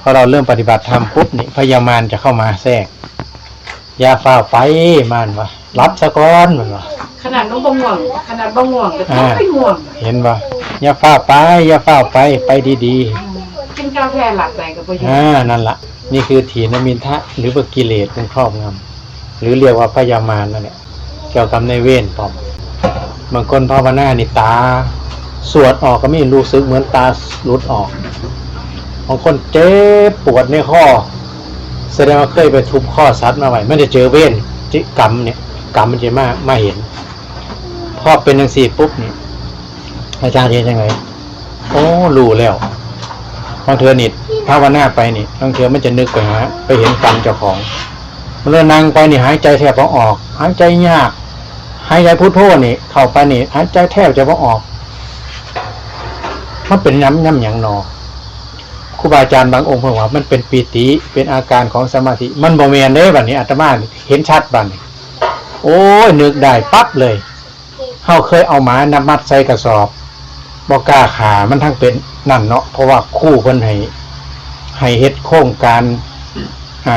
พอเราเริ่มปฏิบัติธรรมปุ๊บนี่พยามารจะเข้ามาแทรกอยาฝ้าวไปมานวะรับสะก้อนมันวะขนาดน้องบ่ง่วง ขนาดบ่ง่วงก็ต้องไปง่วง เห็นปะอย่าฝ้าวไปอย่าฝ้าวไปไปดีกินกาแฟหลับไหนก็บ่อๆยู่อ่านั่นละนี่คือถีนมินทะหรือว่ากิเลสเป็นครอบงำหรือเรียกว่าพยามารนั่นแหละเกี่ยวกับในเวรปอมบางคนภาวนานี่ตา สวดออกก็ไม่รู้สึกเหมือนตาหลุดออก บางคนเจ็บปวดในข้อ แสดงว่าเคยไปทุบข้อสัตว์มาไว้ไม่ได้เจอเว้นจิกรรมเนี่ยกรรมมันจะมามาเห็น พอเป็นอย่างสี่ปุ๊บนี่อาจารย์เห็นยังไง โอ้รู้แล้วบางเทือนิดภาวนาไปนี่บางเทือมันจะนึกไปหาไปเห็นกรรมเจ้าของเมันเลยนั่งไปนี่หายใจแทบจะออก หายใจยาก หายใจพุทโธนี่ เข้าไปนี่ หายใจแทบจะบ่ออกมันเป็นย้ำย้ำอย่างหนอ ครูบาอาจารย์บางองค์เพิ่นว่ามันเป็นปีติเป็นอาการของสมาธิมันบ่แม่นเด้บัดนี้อาตมาเห็นชัดบัดนี้โอ้ยนึกได้ปั๊บเลยเฮาเคยเอาหมานำมัดใส่กระสอบบ่กล้าขามันทั้งเป็นนั่นเนาะเพราะว่าคู่เพิ่นให้ให้เฮ็ดโครงการอ่า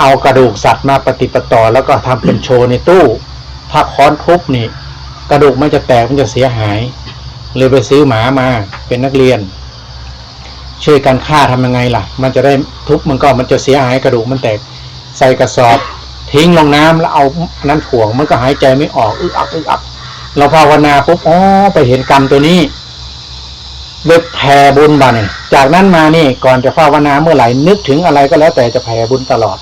เอากระดูกสัตว์มาปฏิปต่อแล้วก็ทำเป็นโชว์ในตู้ ถ้าค้อนทุบนี่ กระดูกมันจะแตกมันจะเสียหายเลยไปซื้อหมามาเป็นนักเรียน ช่วยกันฆ่าทำยังไงล่ะ มันจะได้ทุบมันก็มันจะเสียหายกระดูกมันแตกใส่กระสอบ ทิ้งลงน้ำแล้วเอานั้นถ่วงมันก็หายใจไม่ออกอึกอักอึกอักเราภาวนาปุ๊บอ๋อไปเห็นกรรมตัวนี้เว็บแผ่บุญบานี่จากนั้นมานี่ก่อนจะภาวนาเมื่อไหร่นึกถึงอะไรก็แล้วแต่จะแผ่บุญตลอด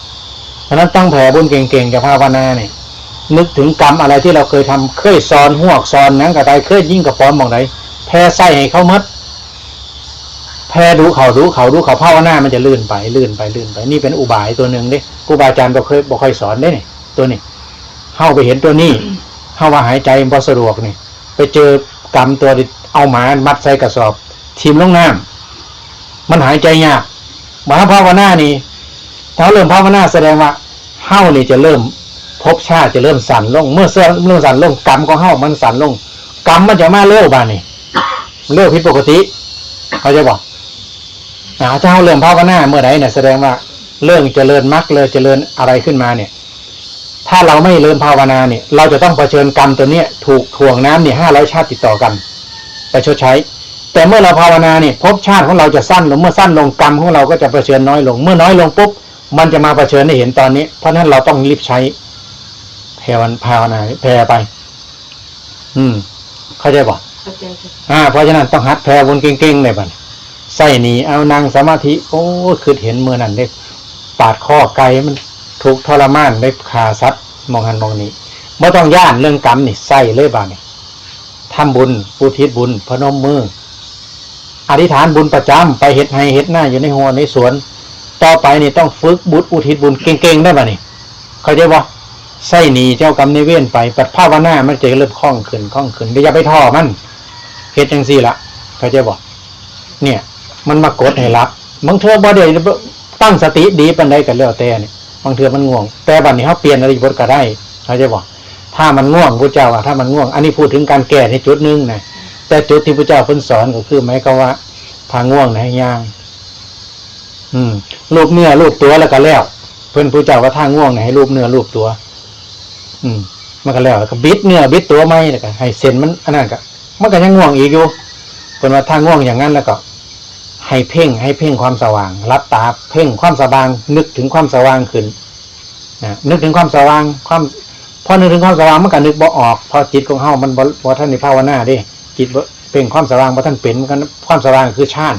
เพราะนั้นต้องแผ่บุญเก่งๆจะภาวนาเนี่ยนึกถึงกรรมอะไรที่เราเคยทำเคยซ้อนหัวกซ้อนนังกระไดเคยยิ่งกับป้อมมองไหนแผ่ไส้ให้เขาหมด แพ้ดูเขาดูเขาดูเขาภาวนามันจะลื่นไปลื่นไปลื่นไปนี่เป็นอุบายตัวหนึ่งเด้ครูบาอาจารย์บอกเคยบอกเคยสอนได้นี่ตัวนี้เข้าไปเห็นตัวนี้เข้าว่าหายใจบ่สะดวกนี่ไปเจอกรรมตัวเอาหมามัดใส่กระสอบทิมลงน้ำมันหายใจยากมหาภาวนานี่ถ้าเริ่มภาวนาแสดงว่าเฮ้านี่จะเริ่มภพชาติจะเริ่มสั่นลง เมื่อเสื่อเริ่มสั่นลงกรรมของเฮ้ามันสั่นลงกรรมมันจะมาเร็วบ้านี่เร็วผิดปกติ เขาจะบอก อ่าถ้าเราเริ่มภาวนาเมื่อไหร่เนี่ยแสดงว่าเรื่องเจริญมรรคเลยเจริญอะไรขึ้นมาเนี่ย ถ้าเราไม่เริ่มภาวนาเนี่ย เราจะต้องเผชิญกรรมตัวเนี้ยถูกถ่วงน้ำเนี่ยห้าร้อยชาติติดต่อกัน ไปชดใช้ แต่เมื่อเราภาวนาเนี่ยภพชาติของเราจะสั้นลงเมื่อสั้นลงกรรมของเราก็จะเผชิญน้อยลง เมื่อน้อยลงปุ๊บมันจะมาเผชิญให้เห็นตอนนี้ เพราะฉะนั้นเราต้องรีบใช้แผ่วันภาวนาแผ่ไป อืม เข้าใจบอกเข้าใจค่ะอ่าเพราะฉะนั้นต้องหัดแผ่บนเก่งๆเลยบัดนี้ ใส่หนีเอานางสมาธิ โอ้คือเห็นมือนั่นเด็ปาดข้อไก่มันถูกทรมานได้ขาซัดมองหันมองนี้ไม่ต้องย่านเรื่องกรรมนี่ใส่เลยบาดนี่ทำบุญอุทิศบุญ พนมมืออธิษฐานบุญประจำไปเฮ็ดให้เฮ็ดหน้าอยู่ในหัวในสวน ต่อไปนี่ต้องฝึกบุญอุทิศบุญเก่งๆได้บ่นี่เข้าใจบ่ใส่หนีเจ้ากรรมในเวรไปปัดภาวนามันจะเริ่มคล่องขึ้นคล่องขึ้นอย่าไปท่อมันเฮ็ดจังซี่ละเข้าใจบ่เนี่ย มันมากดให้รับบางเทื่อบ่ได้ตั้งสติดีปานใดก็แล้วแต่นี่บางเทื่อมันง่วง แต่บัดนี้เฮาเปลี่ยนอริยบทก็ได้เขาใจบ่ถ้ามันง่วงพระเจ้าว่าถ้ามันง่วง อันนี้พูดถึงการแก้ในจุดหนึงนะแต่จุดที่พระเจ้าเพิ่นสอนก็คือหมายความว่าทางง่วงนะย่าง อืมรูปเนื้อรูปตัวแล้วก็แล้ว เพิ่นผู้เจ้าว่าทางง่วงนะให้รูปเนื้อรูปตัว อืมมันก็แล้วก็บิดเนื้อบิดตัวไม่แล้วก็ให้เส้นมันอันนั้นก็มันก็ยังง่วงอีกอยู่เพิ่นว่าถ้าง่วงอย่างนั้นแล้วก็ ให้เพ่งให้เพ่งความสว่าง รับตาเพ่งความสว่าง นึกถึงความสว่างขึ้นนะนึกถึงความสว่างความพอนึกถึงความสว่างมันก็นึกบ่ออกพอจิตของเฮามันบ่บ่ท่านในภาวนาด้จิตเพ่งความสว่างบ่ท่านเป็นมันความสว่างคือฌาน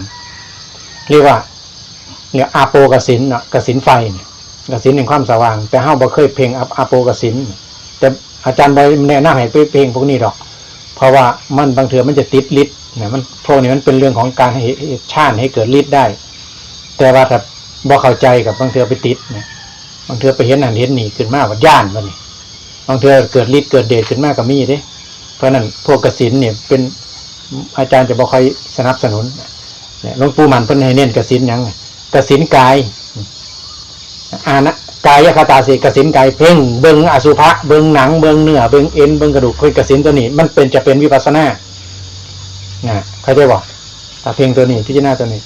เรียกว่าเรียอาโปกสินเนาะกสินไฟเนี่ยกสินแห่งความสว่าง แต่เฮาบ่เคยเพ่งอาอาโปกสินแต่อาจารย์บ่แนะนำให้ไปเพ่งพวกนี้ดอก เพราะว่ามันบางเถื่อมันจะติดฤทธิ์ นี่ยมันพวกนี้มันเป็นเรื่องของการให้ชาติให้เกิดฤทธิ์ได้ แต่ว่าถ้าบ่เข้าใจกับบางเถื่อไปติดเนี่ยบางเถื่อไปเห็นนั่นเห็นนี่ขึ้นมากว่าย่านมันนี่บางเถื่อเกิดฤทธิ์เกิดเดชขึ้นมาก็มีเด้เพราะนั้นพวกกสินเนี่ยเป็นอาจารย์จะบ่ค่อยสนับสนุนเนี่ยหลวงปู่มันเพิ่นให้เน้นกสินยังกสินกายอานะกายคตาสิกสินกายเพ่งเบิงอสุภะเบิงหนังเบิงเนื้อเบิงเอ็นเบิงกระดูกคือกสินตัวนี้ มันเป็นจะเป็นวิปัสสนา นะเขาใจบอกตาเพ่งตัวนี้พิจารณาตัวนี้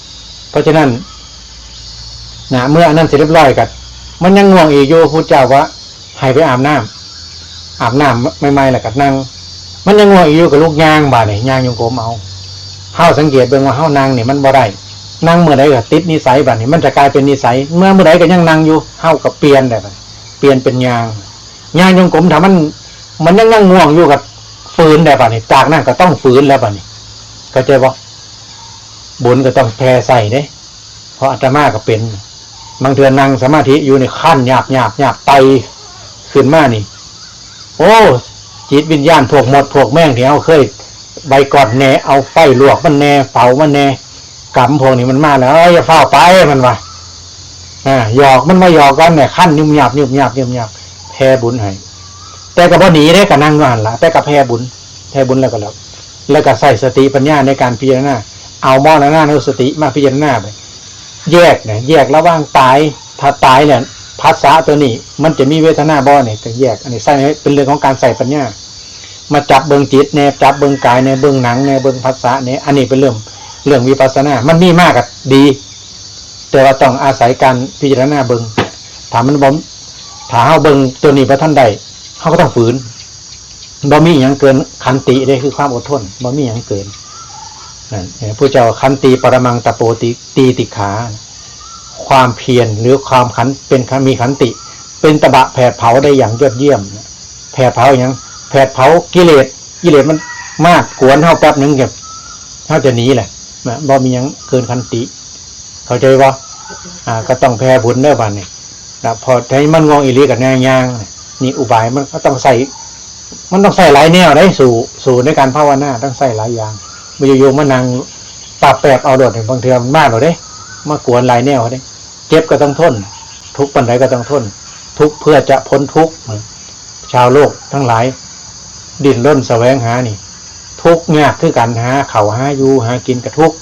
เพราะฉะนั้นนะเมื่ออนนั้นเสร็จเรียบร้อยกันมันยังง่วงอีกอยู่พุทธเจ้าว่าให้ไปอาบน้ำอาบน้ำไม่ไม่ๆแล้วก็นั่ง มันยังง่วงอีกอยู่กับลูกยางบาดนี่ยยางยงกลมเอาเฮาสังเกตเบิ่งว่าเฮานั่งนี่ยมันบ่ได้นั่งเมื่อใดก็ติดนิสัยบาดนี่มันจะกลายเป็นนิสัย เมื่อเมื่อใดก็ยังนั่งอยู่เฮาก็เปลี่ยนได้บัดเปลี่ยนเป็นยางยางยงกลมถ้ามัน มันยังนั่งง่วงอยู่กับฝืนได้บัดนี่จากนั้นก็ต้องฝืนแล้วบัดนี่ เข้าใจบ่บุญก็ต้องแพ้ใส่เด้เพราะอาตมาก็เป็น บางเทือนนั่งสมาธิอยู่ในขั้นหยาบหยาบหยาบไตขึ้นมานี่ โอ้ จิตวิญญาณพวกหมดพวกแม่งที่เอาเคย ใบกอดแหน่เอาไฟลวกมันแหน่เผามันแหน่กำพวกนี้มันมาแล้วเอ้ยอย่าเฝ้าไปมันวะอ่าหยอกมันมาหยอกกันเนี่ยขั้นยุ่มหยาบยุ่มหยาบยุ่มหยาบแพ้บุญให้แต่ก็บ่หนีได้ก็นั่งอยู่หันละแต่ก็แพ้บุญแพ้บุญแล้วก็แล้ว แล้วก็ใส่สติปัญญาในการพิจารณาเอามอนะหน้านุสติมาพิจารณาไปแยกเนี่ยแยกระหว่างตายถ้าตายเนี่ยภาษาตัวนี้มันจะมีเวทนาบ่เนี่ยก็แยก อันนี้ใส่เป็นเรื่องของการใส่ปัญญามาจับเบิงจิตเนี่ยจับเบิงกายเนี่ยเบิงหนังเนี่ยเบิงภาษาเนี่ยอันนี้เป็นเรื่องเรื่องวิปัสสนา มันมีมากกับดี แต่ว่าต้องอาศัยการพิจารณาเบิงถามมันบ่มถ้าเฮาเบิงตัวนี้พระท่านใดเฮาก็ต้องฝืน บ่มีอย่างเกินขันติได้คือความอดทนบ่มีอย่างเกินนั่นเห็นพระเจ้าขันติปรมังตะโปติตีติขา ความเพียรหรือความขันเป็นมีขันติ เป็นตะบะแผดเผาได้อย่างยอดเยี่ยมแผดเผาอย่างแผดเผากิเลสกิเลสมันมากกวนเท่าแป๊บหนึงเก็บเท่าจะหนีแหละนะบ่มีหยังเกินขันติ เข้าใจว่าอ่า ก็ต้องแพ้บุญเด้อบานนี่นะพอใช้มันงองอีลีกับแนวย่างนี่อุบายมันก็ต้องใส่ มันต้องใส่หลายแนวได้สู่สู่ในการภาวนาต้องใส่หลายอย่างมาอยู่ๆมานั่งปรับแปบเอาโดดเนี่ยบางเทือมมากหรอเด้มากวนหลายแนวเด้เจ็บก็ต้องทน ทุกปันใดก็ต้องทน ทุกเพื่อจะพ้นทุกข์ชาวโลกทั้งหลาย ดิ้นร่นแสวงหานี่ ทุกข์ยากคือการหาเข่าหาอยู่หากินกับทุก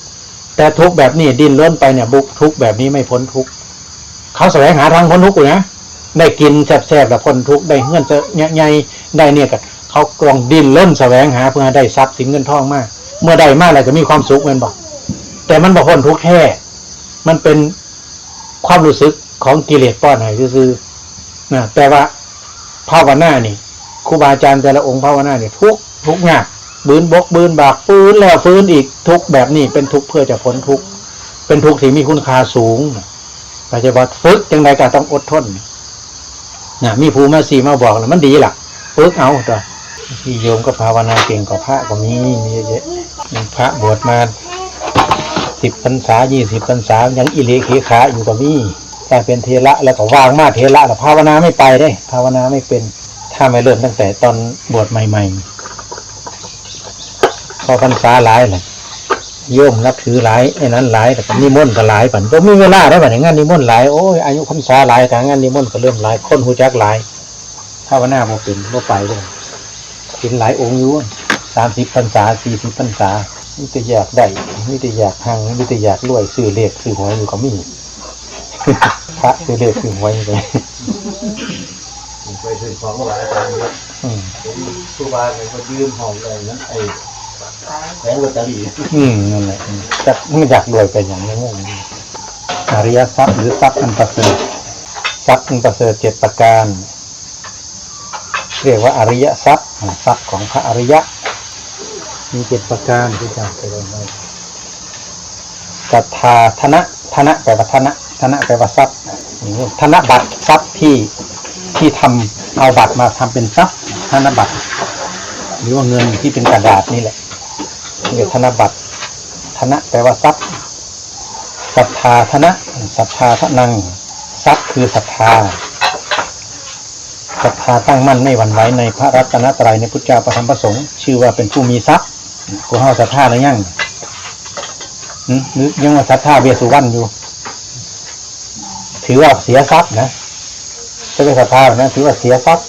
แต่ทุกแบบนี้ดิ้นร่นไปเนี่ยบุกทุกแบบนี้ไม่พ้นทุกเขาแสวงหาทางพ้นทุกอยู่นะ ได้กินแซ่บๆแล้วพ้นทุกข์ได้เงินจะใหญ่ได้เนี่ยกับเขากลองดิ้นร่นแสวงหาเพื่อให้ได้ทรัพย์สินเงินทองมาก เมื่อได้มากแล้วก็มีความสุขแมันบอกแต่มันบอกพ้นทุกข์แท้มันเป็นความรู้สึกของกิเลสป้อนให้ซื่อๆนะแต่ว่าภาวนานี่ครูบาอาจารย์แต่ละองค์ภาวนาเนี่ยทุกทุกข์ยากบืนบกบืนบากฟื้นแล้วฟื้นอีกทุกแบบนี้เป็นทุกเพื่อจะพ้นทุกเป็นทุกที่มีคุณค่าสูงเราจะบอกฝึกยังไงก็ต้องอดทน นะมีภูมิสีมาบอกแล้วมันดีล่ะฝึกเอาตัวที่โยมก็ภาวนาเก่งกว่าพระก็มีมีเยอะๆพระบวชมาสิบพรรษายี่สิบพรรษายังอิเลเคขาอยู่กับมี่แต่เป็นเทระแล้วก็วางมาเทระแต่ภาวนาไม่ไปได้ ภาวนาไม่เป็น ถ้าไม่เริ่มตั้งแต่ตอนบวชใหม่ ๆ พอพรรษาหลายเลย โยมนับถือหลายไอ้นั้นหลายแต่ก็นิมนต์ก็หลายปันก็มีเวลาได้ปันงานนิมนต์หลายโอ้ยอายุพรรษาหลายแต่งานนิมนต์ก็เริ่มหลายคนหูจักหลายภาวนาบ่เป็นบ่ไปเลยเป็นหลายองค์อยู่สามสิบพรรษาสี่สิบพรรษามิตรอยากได้มิตรอยากหังมิตรอยากรวยซื้อเลขซื้อหวยอยู่ก็มีพระซื้อเลขซื้อหวยไปไปซื้อของหลายตังค์เยอะอืมครูบาเป็นคนยืมหอมเลยนั้นไอ้ แผงลอตเตอรี่อืมนั่นแหละจักไม่อยากรวยไปอย่างนี้อริยทรัพย์หรือทรัพย์อันประเสริฐทรัพย์อันประเสริฐเจ็ดประการ เรียกว่าอริยทรัพย์ทรัพย์ของพระอริยะ มีเจ็ดประการที่จำไปเลยว่าศรัทธาธนะธนะแปลว่าธนะธนะแปลว่าทรัพย์อย่างนี้ธนบัตรทรัพย์ที่ที่ทำเอาบัตรมาทำเป็นทรัพย์ธนบัตรหรือว่าเงินที่เป็นกระดาษนี่แหละ เรียกธนบัตรธนะแปลว่าทรัพย์ศรัทธาธนะศรัทธาทนังทรัพย์คือศรัทธาศรัทธาตั้งมั่นไม่หวั่นไหวในพระรัตนตรัยในพุทธเจ้าประธรรมประสงค์ชื่อว่าเป็นผู้มีทรัพย์กูเฮาศรัทธาหรือยังหรือยังว่าศรัทธาเวสสุวรรณอยู่ ถือว่าเสียทรัพย์นะจะเป็นศรัทธานะถือว่าเสียทรัพย์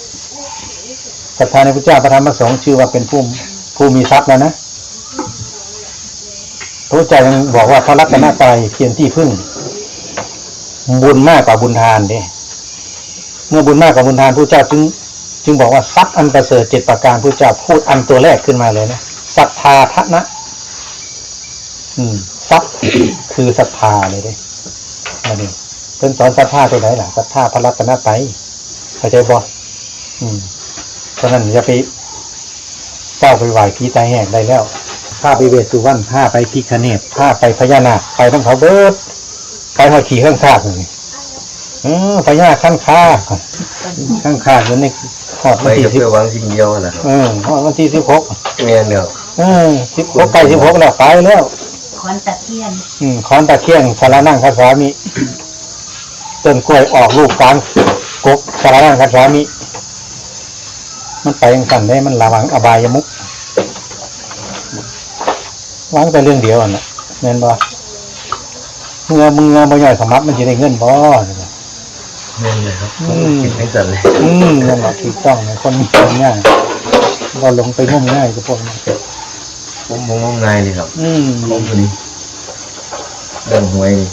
ศรัทธาในพระเจ้าประธรรมประสงค์ชื่อว่าเป็นผู้ผู้มีทรัพย์แล้วนะ พระเจ้ายังบอกว่าพระรัตนตรัยเพียงที่พึ่ง บุญมากกว่าบุญทานเด้เมื่อบุญมากกว่าบุญทานพระเจ้าจึง จึงบอกว่าทรัพย์อันประเสริฐเจ็ดประการพระเจ้าพูดอันตัวแรกขึ้นมาเลยนะศรัทธาทนะ อืมทรัพย์คือศรัทธาเลยเด้อันนี้พิ่นสอนศรัทธาตัวไหนล่ะศรัทธาพระรัตนตรัยเข้าใจบ่อืมเพราะนั้นอย่าไปเฝ้าไปไหวผีตายแหกได้แล้ว พาไปเวสสุวรรณพาไปพิคเนตพาไปพญานาคไปทั้งเขาเบิดไปหอยขี่ข้างคากนี่เออพญาข้างคากข้างคากอยู่ในหอดไปวันที่ก็สิบเพื่อหวังสิ่งเดียวนั่นแหละครับเออหอดวันที่สิบหกแม่นแล้วเออสิบหกใกล้สิบหกแล้วไปแล้วคอนตะเคียน อืมคอนตะเคียงสารนั่งคาสามิต้นกล้วยออกลูกกลางกกสารนั่งคาสามิมันไปยังสั่นได้มันระวังอบายมุก วางแต่เรื่องเดียวอะนะเงินบ่เมื่อมึงเงาบ่ย่อยสมับมันจะได้เงินบ่แม่นเลยครับอืมคิดให้สั่นเลยอืมนั่นแหละถูกต้องนะคนมีคนง่ายก็ลงไปงมง่ายกับพวกนี้ผมผมงมงายเลยครับ อืมผมคนนี้เรื่องหวยนี่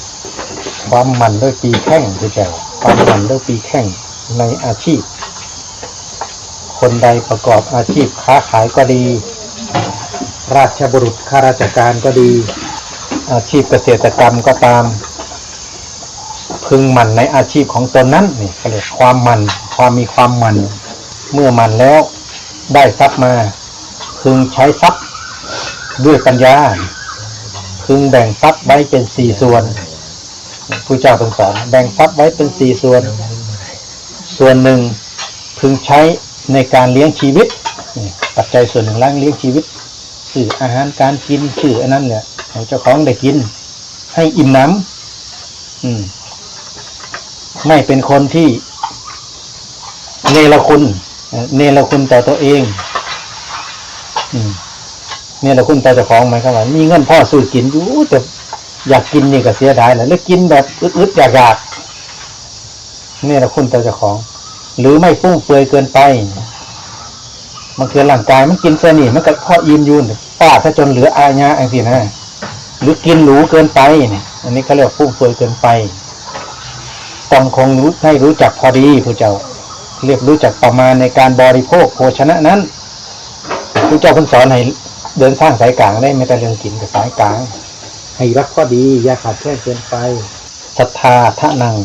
ความหมันด้วยปีแข้งคือแก่ความหมันด้วยปีแข้งในอาชีพ คนใดประกอบอาชีพค้าขายก็ดี ราชบุรุษข้าราชการก็ดี อาชีพเกษตรกรรมก็ตาม พึงหมันในอาชีพของตนนั้นนี่เขาเรียกความหมันความมีความหมัน เมื่อหมันแล้วได้ทรัพย์มา พึงใช้ทรัพย์ด้วยปัญญา พึงแบ่งทรัพย์ไว้เป็นสี่ส่วนผู้เจ้าเป็นสอนแบ่งทรัพย์ไว้เป็นสี่ส่วน ส่วนหนึ่งพึงใช้ในการเลี้ยงชีวิตปัจจัยส่วนหนึ่งล้างเลี้ยงชีวิต สื่ออาหารการกินสื่ออันนั้นเนี่ยให้เจ้าของได้กิน ให้อิ่มน้ำอืม ไม่เป็นคนที่เนรคุณเนรคุณต่อตัวเอง อืมเนรคุณต่อเจ้าของไหมครับว่ามีเงินพ่อซื้อกินอยู่แต่อยากกินนี่ก็เสียดายแหละแล้วกินแบบอึดๆอยากๆเนรคุณต่อเจ้าของ หรือไม่ฟุ่มเฟือยเกินไป มันคือร่างกายมันกินเสนีมันก็พ่ออิ่มอยูนป้าถ้าจนเหลืออาญาอังสินะหรือกินหรูเกินไปเนี่ยอันนี้เขาเรียกฟุ่มเฟือยเกินไปต้องคงรู้ให้รู้จักพอดีผู้เจ้า เรียกรู้จักประมาณในการบริโภคโภชนะนั้นผู้เจ้าเพิ่งสอนให้เดินสร้างสายกลางได้ไม่แต่เรื่องกินกับสายกลาง ให้รักข้อดีอย่าขาดแคลนเกินไปศรัทธาทะนัง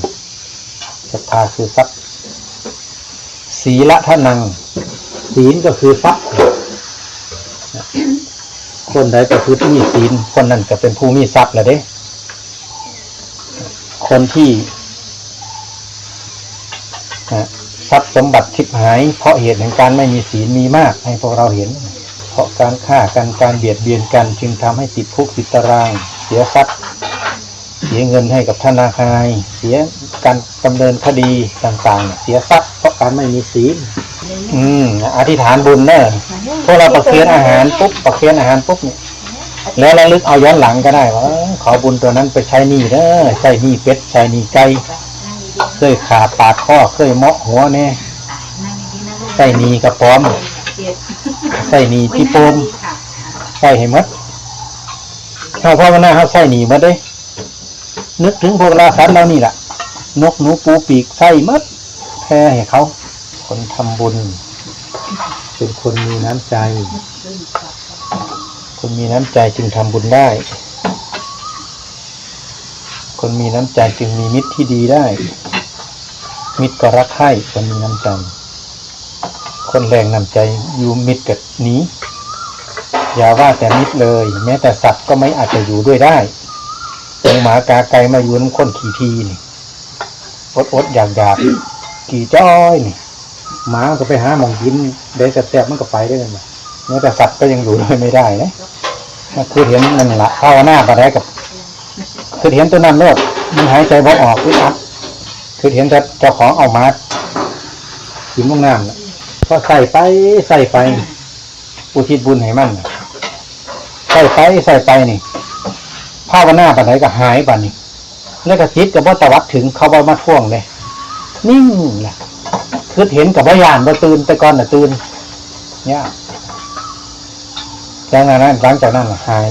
ศรัทธาคือทรัพย์ศีละทะนัง ศีลก็คือทรัพย์คนใดประพฤติมีศีล คนนั้นก็เป็นผู้มีทรัพย์แหละเด้ คนที่ทรัพย์สมบัติชิบหาย เพราะเหตุแห่งการไม่มีศีลมีมาก ให้พวกเราเห็น เพราะการฆ่ากันการเบียดเบียนกันจึงทำให้ติดคุกติดตาราง เสียทรัพย์เสียเงินให้กับธนาคารเสียการดำเนินคดีต่างๆ เสียทรัพย์เพราะการไม่มีศีล อืมอธิษฐานบุญเนอะพวกเราประเคียนอาหารปุ๊บประเคียนอาหารปุ๊บเนี่ยแล้วระลึกเอาย้อนหลังก็ได้ว่าเอ้อขอบุญตัวนั้นไปใช้หนี้เด้อใช้หนี้เป็ดใช้หนี้ไก่เคยขาปาดข้อเคยเมาะหัวเนี่ยใส่หนีกระป๋อมใส่หนีที่โปมใส่ให้หมดถ้าพ่อมาหน้าเขาใส่หนีหมดเด้นึกถึงพวกราสัตว์เรานี่แหละนกหนูปูปีกใส่หมดแพ้ให้เขา คนทำบุญ เป็นคนมีน้ำใจ คนมีน้ำใจจึงทำบุญได้ คนมีน้ำใจจึงมีมิตรที่ดีได้ มิตรก็รักใคร่คนมีน้ำใจ คนแรงน้ำใจอยู่มิตรกับนี้ อย่าว่าแต่มิตรเลย แม้แต่สัตว์ก็ไม่อาจจะอยู่ด้วยได้หมูหมากาไก่มาอยู่น้ำข้นขี่ทีนี่อดอดๆอยากอยากๆขี่จ้อยนี่ หมามันก็ไปหาหมองกินได้แสบมันก็ไปได้กันมาแม้แต่สัตว์ก็ยังอยู่ด้วยไม่ได้นะมันคือเห็นนั่นละภาวนาไปได้กับ คือเห็นตัวนั้นโลดมันหายใจบ่ออกคืออัดคือเห็นแต่เจ้าของเอามาหิมลงน้ำน่ะพอใส่ไปใส่ไป อุทิศบุญให้มันน่ะใส่ไปใส่ไปนี่ภาวนาปันไหนก็หายปันนี่แล้วก็จิตกับว่าตวัดถึงเขาบ่มาท่วงเลยนิ่งแหละ คือเห็นกับว่ายานว่าตื่นแต่ก่อนน่ะตื่นเนี่ยจากนั้นหลังจากนั้นหาย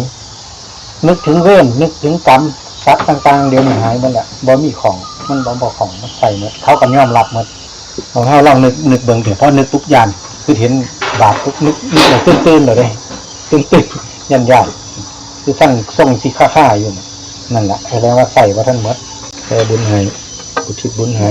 นึกถึงเรื่องนึกถึงกรรมทรัพย์ต่าง ๆ เดี๋ยวนี้หายหมดแหละบ่มีของมันบ่บ่ของมันใส่หมดเขาก็ยอมรับหมดของเขาลองนึกนึกเบิ่งเถอะเพราะนึกทุกอย่างคือเห็นบาปทุกนึกนึกเลยตื้นๆเลยเด้ตื้นๆยันยากคือสั่งส่งสิค่าๆอยู่นั่นแหละแสดงว่าใส่ว่าท่านหมดแต่บุญให้อุทิศบุญให้